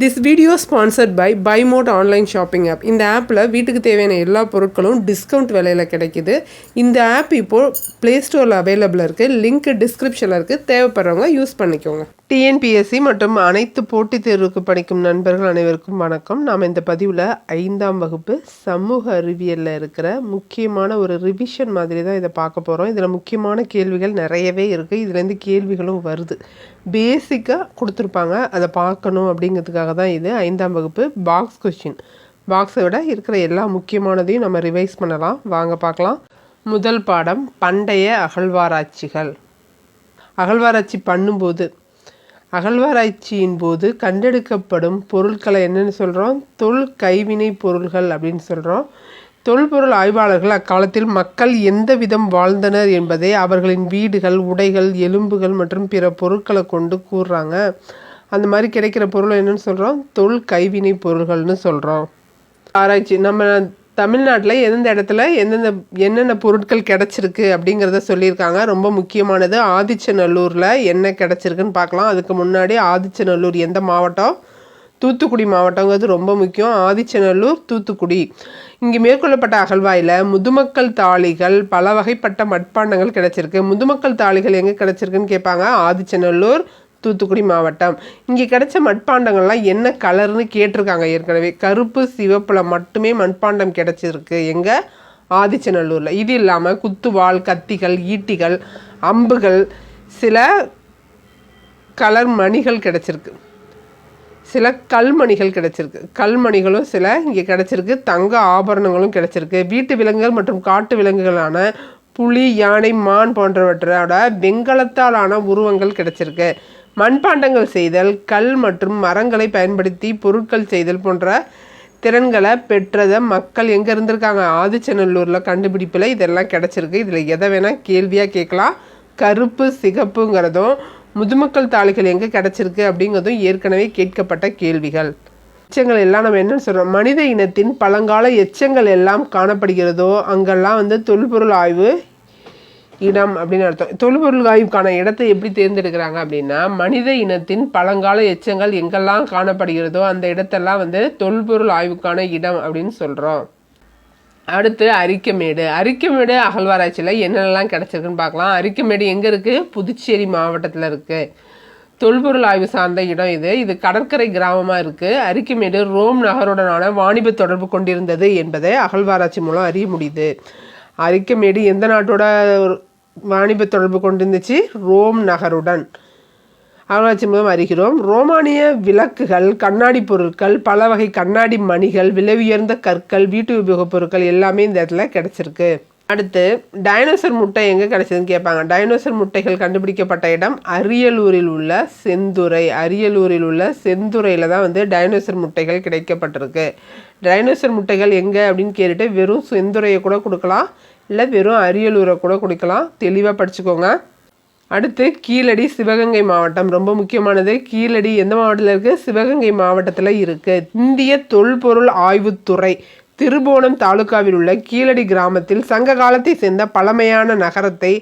This video sponsored by by mod online shopping app இந்த ஆப்பில் வீட்டுக்கு தேவையான எல்லா பொருட்களும் டிஸ்கவுண்ட் விலையில் கிடைக்குது. இந்த ஆப் இப்போது ப்ளே ஸ்டோரில் அவைலபிள் இருக்குது லிங்க் டிஸ்கிரிப்ஷனில் இருக்குது தேவைப்படுறவங்க யூஸ் பண்ணிக்கோங்க. டிஎன்பிஎஸ்சி மற்றும் அனைத்து போட்டித் தேர்வுக்கு படிக்கும் நண்பர்கள் அனைவருக்கும் வணக்கம். நாம் இந்த பதிவில் ஐந்தாம் வகுப்பு சமூக அறிவியலில் இருக்கிற முக்கியமான ஒரு ரிவிஷன் மாதிரி தான் இதை பார்க்க போகிறோம் இதில் முக்கியமான கேள்விகள் நிறையவே இருக்குது இதுலேருந்து கேள்விகளும் வருது. பேசிக்காக கொடுத்துருப்பாங்க. அதை பார்க்கணும் அப்படிங்கிறதுக்காக தான் இது. ஐந்தாம் வகுப்பு பாக்ஸ் கொஷின் பாக்ஸை விட இருக்கிற எல்லா முக்கியமானதையும் நம்ம ரிவைஸ் பண்ணலாம். வாங்க பார்க்கலாம். முதல் பாடம் பண்டைய அகழ்வாராய்ச்சிகள். அகழ்வாராய்ச்சி பண்ணும்போது அகழ்வாராய்ச்சியின் போது கண்டெடுக்கப்படும் பொருட்களை என்னென்னு சொல்கிறோம் தொல் கைவினை பொருள்கள் அப்படின்னு சொல்கிறோம் தொல்பொருள் ஆய்வாளர்கள் அக்காலத்தில் மக்கள் எந்த விதம் வாழ்ந்தனர் என்பதை அவர்களின் வீடுகள் உடைகள் எலும்புகள் மற்றும் பிற பொருட்களை கொண்டு கூறுறாங்க. அந்த மாதிரி கிடைக்கிற பொருள் என்னன்னு சொல்கிறோம் தொல் கைவினை பொருள்கள்னு சொல்கிறோம் ஆராய்ச்சி நம்ம தமிழ்நாட்டில் எந்தெந்த இடத்துல எந்தெந்த என்னென்ன பொருட்கள் கிடச்சிருக்கு அப்படிங்கிறத சொல்லியிருக்காங்க. ரொம்ப முக்கியமானது ஆதிச்சநல்லூரில் என்ன கிடச்சிருக்குன்னு பார்க்கலாம். அதுக்கு முன்னாடி ஆதிச்சநல்லூர் எந்த மாவட்டம்? தூத்துக்குடி மாவட்டங்கிறது ரொம்ப முக்கியம். ஆதிச்சநல்லூர் தூத்துக்குடி. இங்கே மேற்கொள்ளப்பட்ட அகழ்வாயில் முதுமக்கள் தாளிகள் பல வகைப்பட்ட மட்பாண்டங்கள் கிடச்சிருக்கு. முதுமக்கள் தாளிகள் எங்கே கிடச்சிருக்குன்னு கேட்பாங்க? ஆதிச்சநல்லூர் தூத்துக்குடி மாவட்டம். இங்கே கிடைச்ச மண்பாண்டங்கள்லாம் என்ன கலர்னு கேட்டிருக்காங்க ஏற்கனவே. கருப்பு சிவப்பில் மட்டுமே மண்பாண்டம் கிடைச்சிருக்கு. எங்கே? ஆதிச்சநல்லூரில். இது இல்லாமல் குத்துவாள் கத்திகள் ஈட்டிகள் அம்புகள் சில கலர் மணிகள் கிடைச்சிருக்கு. சில கல்மணிகள் கிடச்சிருக்கு. கல்மணிகளும் சில இங்கே கிடச்சிருக்கு. தங்க ஆபரணங்களும் கிடச்சிருக்கு. வீட்டு விலங்குகள் மற்றும் காட்டு விலங்குகளான புலி யானை மான் போன்றவற்றோட வெங்கலத்தாலான உருவங்கள் கிடச்சிருக்கு. மண்பாண்டங்கள் செய்தல் கல் மற்றும் மரங்களை பயன்படுத்தி பொருட்கள் செய்தல் போன்ற திறன்களை பெற்றதை மக்கள் எங்கே இருந்திருக்காங்க? ஆதிச்சநல்லூரில் கண்டுபிடிப்பில் இதெல்லாம் கிடச்சிருக்கு. இதில் எதை வேணால் கேள்வியாக கேட்கலாம். கருப்பு சிகப்புங்கிறதும் முதுமக்கள் தாளிகள் எங்கே கிடச்சிருக்கு அப்படிங்கிறதும் ஏற்கனவே கேட்கப்பட்ட கேள்விகள். எச்சங்கள் எல்லாம் நம்ம என்ன சொல்கிறோம் மனித இனத்தின் பழங்கால எச்சங்கள் எல்லாம் காணப்படுகிறதோ அங்கெல்லாம் வந்து தொல்பொருள் ஆய்வு இடம் அப்படின்னு அர்த்தம். தொல்பொருள் ஆய்வுக்கான இடத்தை எப்படி தேர்ந்தெடுக்கிறாங்க அப்படின்னா மனித இனத்தின் பழங்கால எச்சங்கள் எங்கெல்லாம் காணப்படுகிறதோ அந்த இடத்தெல்லாம் வந்து தொல்பொருள் ஆய்வுக்கான இடம் அப்படின்னு சொல்கிறோம் அடுத்து அரிக்கமேடு. அரிக்கமேடு அகழ்வாராய்ச்சியில் என்னென்னலாம் கிடச்சிருக்குன்னு பார்க்கலாம். அரிக்கமேடு எங்கே இருக்குது புதுச்சேரி மாவட்டத்தில் இருக்குது தொல்பொருள் ஆய்வு சார்ந்த இடம் இது. இது கடற்கரை கிராமமாக இருக்குது அரிக்கமேடு ரோம் நகருடனான வாணிப தொடர்பு கொண்டிருந்தது என்பதை அகழ்வாராய்ச்சி மூலம் அறிய முடியுது. அரிக்கமேடு எந்த நாட்டோட வாணிப தொடர்பு கொண்டிருந்துச்சு? ரோம் நகருடன். அகழ்வாய்ச்சி மூலம் அறிகிறோம் ரோமானிய விளக்குகள் கண்ணாடி பொருட்கள் பல வகை கண்ணாடி மணிகள் விலை உயர்ந்த கற்கள் வீட்டு உபயோகப் பொருட்கள் எல்லாமே இந்த இடத்துல கிடச்சிருக்கு. அடுத்து டைனோசர் முட்டை எங்கே கிடைச்சதுன்னு கேட்பாங்க. டைனோசர் முட்டைகள் கண்டுபிடிக்கப்பட்ட இடம் அரியலூரில் உள்ள செந்துறை. அரியலூரில் உள்ள செந்துறையில் தான் வந்து டைனோசர் முட்டைகள் கிடைக்கப்பட்டிருக்கு. டைனோசர் முட்டைகள் எங்கே அப்படின்னு கேட்டுட்டு வெறும் செந்துறையை கூட கொடுக்கலாம். இல்லை வெறும் அரியலூரை கூட கொடுக்கலாம். தெளிவாக படிச்சுக்கோங்க. அடுத்து கீழடி சிவகங்கை மாவட்டம். ரொம்ப முக்கியமானது கீழடி எந்த மாவட்டத்தில் இருக்குது சிவகங்கை மாவட்டத்தில் இருக்குது இந்திய தொல்பொருள் ஆய்வுத்துறை. திருபோணம் தாலுகாவில் உள்ள கீழடி கிராமத்தில் சங்க காலத்தை சேர்ந்த பழமையான நகரத்தை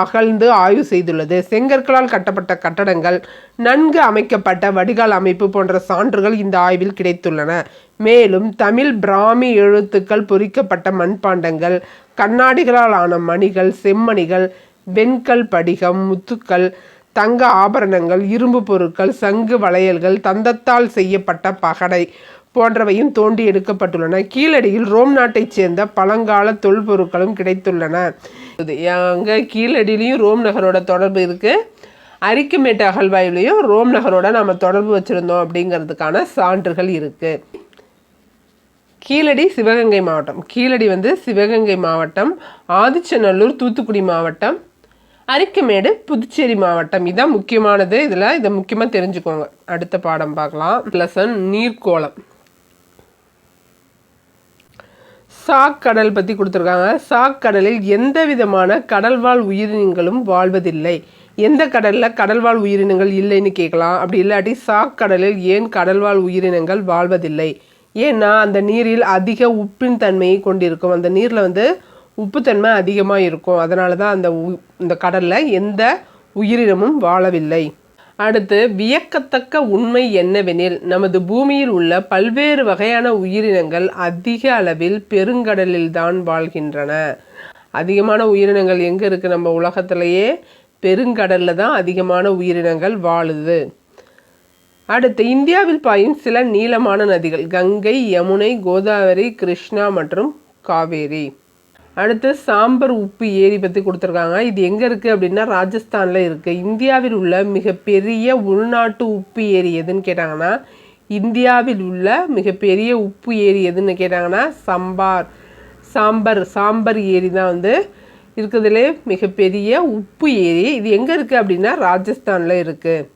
அகழ்ந்து ஆய்வு செய்துள்ளது. செங்கற்களால் கட்டப்பட்ட கட்டடங்கள் நன்கு அமைக்கப்பட்ட வடிகால் அமைப்பு போன்ற சான்றுகள் இந்த ஆய்வில் கிடைத்துள்ளன. மேலும் தமிழ் பிராமி எழுத்துக்கள் பொறிக்கப்பட்ட மண்பாண்டங்கள் கண்ணாடிகளால் ஆன மணிகள் செம்மணிகள் வெண்கல் படிகம் முத்துக்கள் தங்க ஆபரணங்கள் இரும்பு பொருட்கள் சங்கு வளையல்கள் தந்தத்தால் செய்யப்பட்ட பகடை போன்றவையும் தோண்டி எடுக்கப்பட்டுள்ளன. கீழடியில் ரோம் நாட்டைச் சேர்ந்த பழங்கால தொல்பொருட்களும் கிடைத்துள்ளன. அங்கே கீழடியிலையும் ரோம் நகரோட தொடர்பு இருக்குது அரிக்குமேட்டு அகழ்வாயிலையும் ரோம் நகரோட நம்ம தொடர்பு வச்சுருந்தோம் அப்படிங்கிறதுக்கான சான்றுகள் இருக்குது கீழடி சிவகங்கை மாவட்டம். கீழடி வந்து சிவகங்கை மாவட்டம் ஆதிச்சநல்லூர் தூத்துக்குடி மாவட்டம் அரிக்கமேடு புதுச்சேரி மாவட்டம். இதான் முக்கியமானது. இதில் இதை முக்கியமாக தெரிஞ்சுக்கோங்க. அடுத்த பாடம் பார்க்கலாம். லெசன் நீர்க்கோளம். சாக் கடல் பற்றி கொடுத்துருக்காங்க. சாக் கடலில் எந்த விதமான கடல்வாழ் உயிரினங்களும் வாழ்வதில்லை. எந்த கடலில் கடல்வாழ் உயிரினங்கள் இல்லைன்னு கேட்கலாம். அப்படி இல்லாட்டி சாக் கடலில் ஏன் கடல்வாழ் உயிரினங்கள் வாழ்வதில்லை? ஏன்னா அந்த நீரில் அதிக உப்பின் தன்மையை கொண்டிருக்கும். அந்த நீரில் வந்து உப்புத்தன்மை அதிகமாக இருக்கும். அதனால தான் அந்த இந்த கடலில் எந்த உயிரினமும் வாழவில்லை. அடுத்து வியக்கத்தக்க உண்மை என்னவெனில் நமது பூமியில் உள்ள பல்வேறு வகையான உயிரினங்கள் அதிக அளவில் பெருங்கடலில் தான் வாழ்கின்றன. அதிகமான உயிரினங்கள் எங்கே இருக்குது நம்ம உலகத்திலேயே? பெருங்கடலில் தான் அதிகமான உயிரினங்கள் வாழுது. அடுத்து இந்தியாவில் பாயும் சில நீளமான நதிகள் கங்கை யமுனை கோதாவரி கிருஷ்ணா மற்றும் காவேரி. அடுத்து சாம்பர் உப்பு ஏரி பற்றி கொடுத்துருக்காங்க. இது எங்கே இருக்குது அப்படின்னா ராஜஸ்தானில் இருக்குது இந்தியாவில் உள்ள மிகப்பெரிய உள்நாட்டு உப்பு ஏரி எதுன்னு கேட்டாங்கன்னா இந்தியாவில் உள்ள மிகப்பெரிய உப்பு ஏரி எதுன்னு கேட்டாங்கன்னா சம்பார். சாம்பர் சாம்பர் ஏரி தான் வந்து இருக்கிறதுலே மிகப்பெரிய உப்பு ஏரி. இது எங்கே இருக்குது அப்படின்னா ராஜஸ்தானில் இருக்குது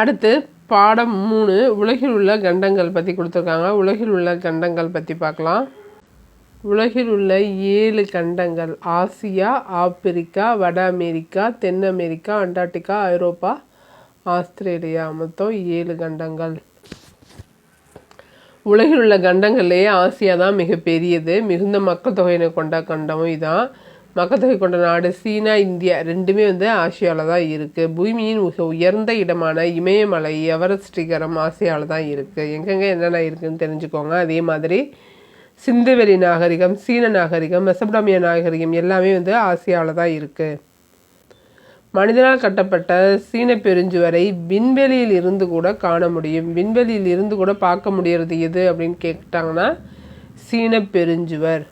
அடுத்து பாடம் மூணு உலகில் உள்ள கண்டங்கள் பற்றி கொடுத்துருக்காங்க. உலகில் உள்ள கண்டங்கள் பற்றி பார்க்கலாம். உலகில் உள்ள ஏழு கண்டங்கள். ஆசியா ஆப்பிரிக்கா வட அமெரிக்கா தென் அமெரிக்கா அண்டார்டிகா ஐரோப்பா ஆஸ்திரேலியா மொத்தம் ஏழு கண்டங்கள். உலகில் உள்ள கண்டங்கள்லேயே ஆசியா தான் மிகப்பெரியது. மிகுந்த மக்கள் தொகையினை கொண்ட கண்டமும் இதான். மக்கத்தொகை கொண்ட நாடு சீனா இந்தியா ரெண்டுமே வந்து ஆசியாவில் தான் இருக்குது பூமியின் மிக உயர்ந்த இடமான இமயமலை எவரெஸ்ட் சிகரம் ஆசியாவில் தான் இருக்குது எங்கெங்கே என்னென்ன இருக்குதுன்னு தெரிஞ்சுக்கோங்க. அதே மாதிரி சிந்துவெளி நாகரிகம் சீன நாகரிகம் மெசபடாமிய நாகரிகம் எல்லாமே வந்து ஆசியாவில் தான் இருக்குது மனிதனால் கட்டப்பட்ட சீன பெருஞ்சுவரை விண்வெளியில் இருந்து கூட காண முடியும். விண்வெளியில் இருந்து கூட பார்க்க முடியறது எது அப்படின்னு கேட்டாங்கன்னா சீன பெருஞ்சுவர்.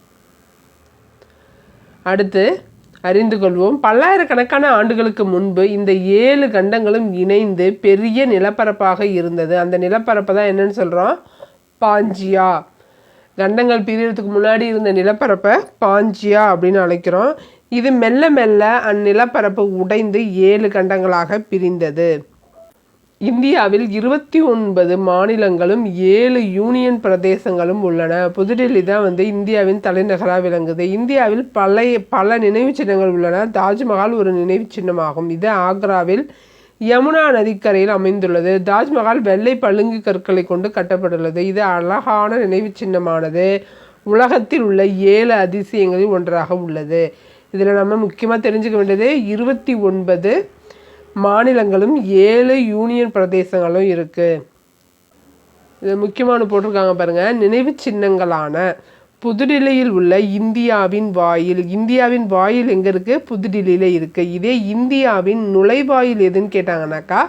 அடுத்து அறிந்து கொள்வோம். பல்லாயிரக்கணக்கான ஆண்டுகளுக்கு முன்பு இந்த ஏழு கண்டங்களும் இணைந்து பெரிய நிலப்பரப்பாக இருந்தது. அந்த நிலப்பரப்பை தான் என்னன்னு சொல்கிறோம் பாஞ்சியா. கண்டங்கள் பிரியறதுக்கு முன்னாடி இருந்த நிலப்பரப்பை பாஞ்சியா அப்படின்னு அழைக்கிறோம். இது மெல்ல மெல்ல அந்நிலப்பரப்பு உடைந்து ஏழு கண்டங்களாக பிரிந்தது. இந்தியாவில் இருபத்தி ஒன்பது மாநிலங்களும் ஏழு யூனியன் பிரதேசங்களும் உள்ளன. புதுடெல்லி தான் வந்து இந்தியாவின் தலைநகராக விளங்குது. இந்தியாவில் பழைய பல நினைவு சின்னங்கள் உள்ளன. தாஜ்மஹால் ஒரு நினைவு சின்னமாகும். இது ஆக்ராவில் யமுனா நதிக்கரையில் அமைந்துள்ளது. தாஜ்மஹால் வெள்ளை பழுங்கு கற்களை கொண்டு கட்டப்பட்டுள்ளது. இது அழகான நினைவு சின்னமானது. உலகத்தில் உள்ள ஏழு அதிசயங்களில் ஒன்றாக உள்ளது. இதில் நம்ம முக்கியமாக தெரிஞ்சுக்க வேண்டியது இருபத்தி ஒன்பது மாநிலங்களும் ஏழு யூனியன் பிரதேசங்களும் இருக்குது இது முக்கியமான போட்டிருக்காங்க பாருங்கள் நினைவு சின்னங்களான புதுடில்லியில் உள்ள இந்தியாவின் வாயில். இந்தியாவின் வாயில் எங்கே இருக்குது புதுடில்லியில் இருக்குது இதே இந்தியாவின் நுழைவாயில் எதுன்னு கேட்டாங்கனாக்கா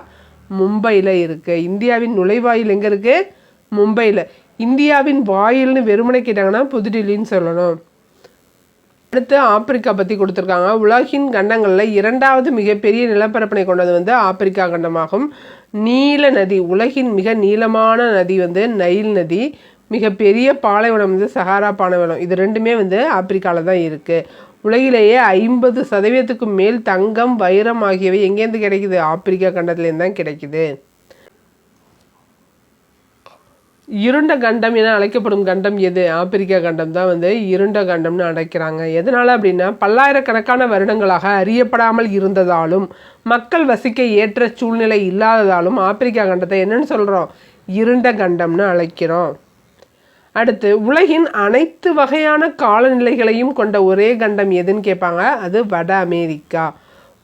மும்பையில் இருக்குது இந்தியாவின் நுழைவாயில் எங்கே இருக்குது மும்பையில். இந்தியாவின் வாயில்னு வெறுமனை கேட்டாங்கன்னா புதுடில்லின்னு சொல்லணும். அடுத்து ஆப்பிரிக்கா பற்றி கொடுத்துருக்காங்க. உலகின் கண்டங்களில் இரண்டாவது மிகப்பெரிய நிலப்பரப்பினை கொண்டது வந்து ஆப்பிரிக்கா கண்டமாகும். நீல நதி உலகின் மிக நீளமான நதி வந்து நைல் நதி மிகப்பெரிய பாலைவனம் வந்து சஹாரா பாலைவனம். இது ரெண்டுமே வந்து ஆப்பிரிக்காவில் தான் இருக்குது உலகிலேயே ஐம்பது சதவீதத்துக்கும் மேல் தங்கம் வைரம் ஆகியவை எங்கேருந்து கிடைக்குது? ஆப்பிரிக்கா கண்டத்துலேருந்து தான் கிடைக்குது. இருண்ட கண்டம் என அழைக்கப்படும் கண்டம் எது? ஆப்பிரிக்கா கண்டம் தான் வந்து இருண்ட கண்டம்னு அழைக்கிறாங்க. எதனால் அப்படின்னா பல்லாயிரக்கணக்கான வருடங்களாக அறியப்படாமல் இருந்ததாலும் மக்கள் வசிக்க ஏற்ற சூழ்நிலை இல்லாததாலும் ஆப்பிரிக்கா கண்டத்தை என்னென்னு சொல்கிறோம் இருண்ட கண்டம்னு அழைக்கிறோம். அடுத்து உலகின் அனைத்து வகையான காலநிலைகளையும் கொண்ட ஒரே கண்டம் எதுன்னு கேட்பாங்க? அது வட அமெரிக்கா.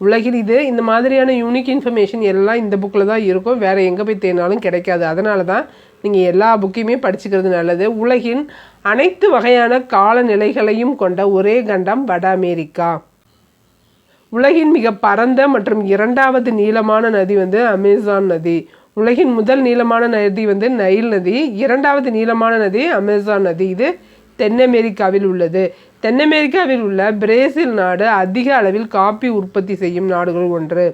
உலகில் இது இந்த மாதிரியான யூனிக் இன்ஃபர்மேஷன் எல்லாம் இந்த புக்கில் தான் இருக்கும். வேறு எங்கே போய் தேடினாலும் கிடைக்காது. அதனால தான் நீங்கள் எல்லா புக்கையுமே படிச்சுக்கிறது நல்லது. உலகின் அனைத்து வகையான காலநிலைகளையும் கொண்ட ஒரே கண்டம் வட அமெரிக்கா. உலகின் மிக பரந்த மற்றும் இரண்டாவது நீளமான நதி வந்து அமேசான் நதி. உலகின் முதல் நீளமான நதி வந்து நைல் நதி. இரண்டாவது நீளமான நதி அமேசான் நதி. இது தென் அமெரிக்காவில் உள்ளது. தென் அமெரிக்காவில் உள்ள பிரேசில் நாடு அதிக அளவில் காப்பி உற்பத்தி செய்யும் நாடுகள் ஒன்று.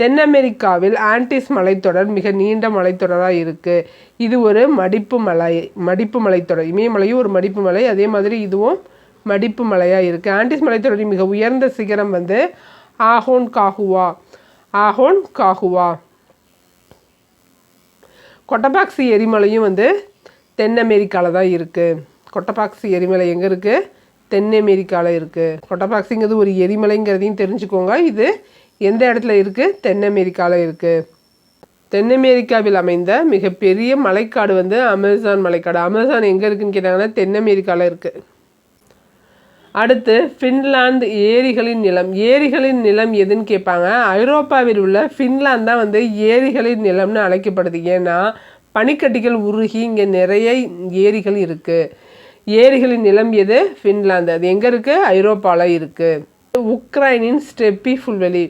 தென் அமெரிக்காவில் ஆன்டிஸ் மலைத்தொடர் மிக நீண்ட மலைத்தொடராக இருக்குது இது ஒரு மடிப்பு மலை மடிப்பு மலைத்தொடர். இமயமலையும் ஒரு மடிப்பு மலை அதே மாதிரி இதுவும் மடிப்பு மலையாக இருக்குது ஆன்டிஸ் மலைத்தொடரின் மிக உயர்ந்த சிகரம் வந்து ஆஹோன் காகுவா ஆஹோன் காகுவா கொட்டபாக்சி எரிமலையும் வந்து தென் அமெரிக்காவில் தான் இருக்குது கொட்டபாக்சி எரிமலை எங்கே இருக்குது தென் அமெரிக்காவில் இருக்குது கொட்டபாக்சிங்கிறது ஒரு எரிமலைங்கிறதையும் தெரிஞ்சுக்கோங்க. இது எந்த இடத்துல இருக்குது தென் அமெரிக்காவில் இருக்குது தென் அமெரிக்காவில் அமைந்த மிகப்பெரிய மலைக்காடு வந்து அமேசான் மலைக்காடு. அமேசான் எங்கே இருக்குதுன்னு கேட்டாங்கன்னா தென் அமெரிக்காவில் இருக்குது அடுத்து ஃபின்லாந்து ஏரிகளின் நிலம். ஏரிகளின் நிலம் எதுன்னு கேட்பாங்க? ஐரோப்பாவில் உள்ள ஃபின்லாந்து தான் வந்து ஏரிகளின் நிலம்னு அழைக்கப்படுது. ஏன்னா பனிக்கட்டிகள் உருகி இங்கே நிறைய ஏரிகள் இருக்குது ஏரிகளின் நிலம் எது? ஃபின்லாந்து அது எங்கே இருக்குது ஐரோப்பாவில் இருக்குது உக்ரைனின் ஸ்டெப்பி புல்வெளி.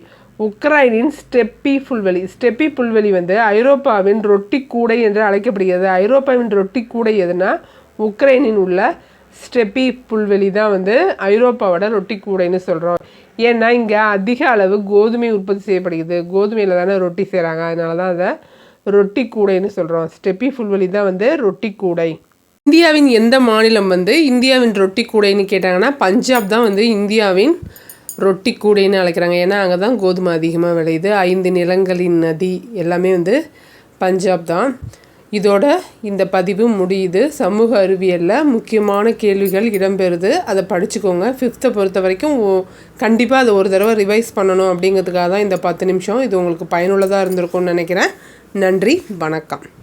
உக்ரைனின் ஸ்டெப்பி புல்வெளி. ஸ்டெப்பி புல்வெளி வந்து ஐரோப்பாவின் ரொட்டி கூடை என்று அழைக்கப்படுகிறது. ஐரோப்பாவின் ரொட்டி கூடை எதுனா உக்ரைனின் உள்ள ஸ்டெப்பி புல்வெளி தான் வந்து ஐரோப்பாவோட ரொட்டி கூடைன்னு சொல்கிறோம் ஏன்னா இங்கே அதிக அளவு கோதுமை உற்பத்தி செய்யப்படுகிறது. கோதுமையில் தானே ரொட்டி செய்கிறாங்க அதனால தான் அதை ரொட்டி கூடைன்னு சொல்கிறோம் ஸ்டெப்பி புல்வெளி தான் வந்து ரொட்டி கூடை. இந்தியாவின் எந்த மாநிலம் வந்து இந்தியாவின் ரொட்டி கூடைன்னு கேட்டாங்கன்னா பஞ்சாப் தான் வந்து இந்தியாவின் ரொட்டி கூடைன்னு அழைக்கிறாங்க. ஏன்னா அங்கே தான் கோதுமை அதிகமாக விளையுது. ஐந்து நிலங்களின் நதி எல்லாமே வந்து பஞ்சாப் தான். இதோட இந்த பதிவு முடியுது. சமூக அறிவியலில் முக்கியமான கேள்விகள் இடம்பெறுது. அதை படிச்சுக்கோங்க. ஃபிஃப்த்தை பொறுத்த வரைக்கும் கண்டிப்பாக அதை ஒரு தடவை ரிவைஸ் பண்ணணும் அப்படிங்கிறதுக்காக தான் இந்த பத்து நிமிஷம். இது உங்களுக்கு பயனுள்ளதாக இருந்திருக்கும்னு நினைக்கிறேன். நன்றி. வணக்கம்.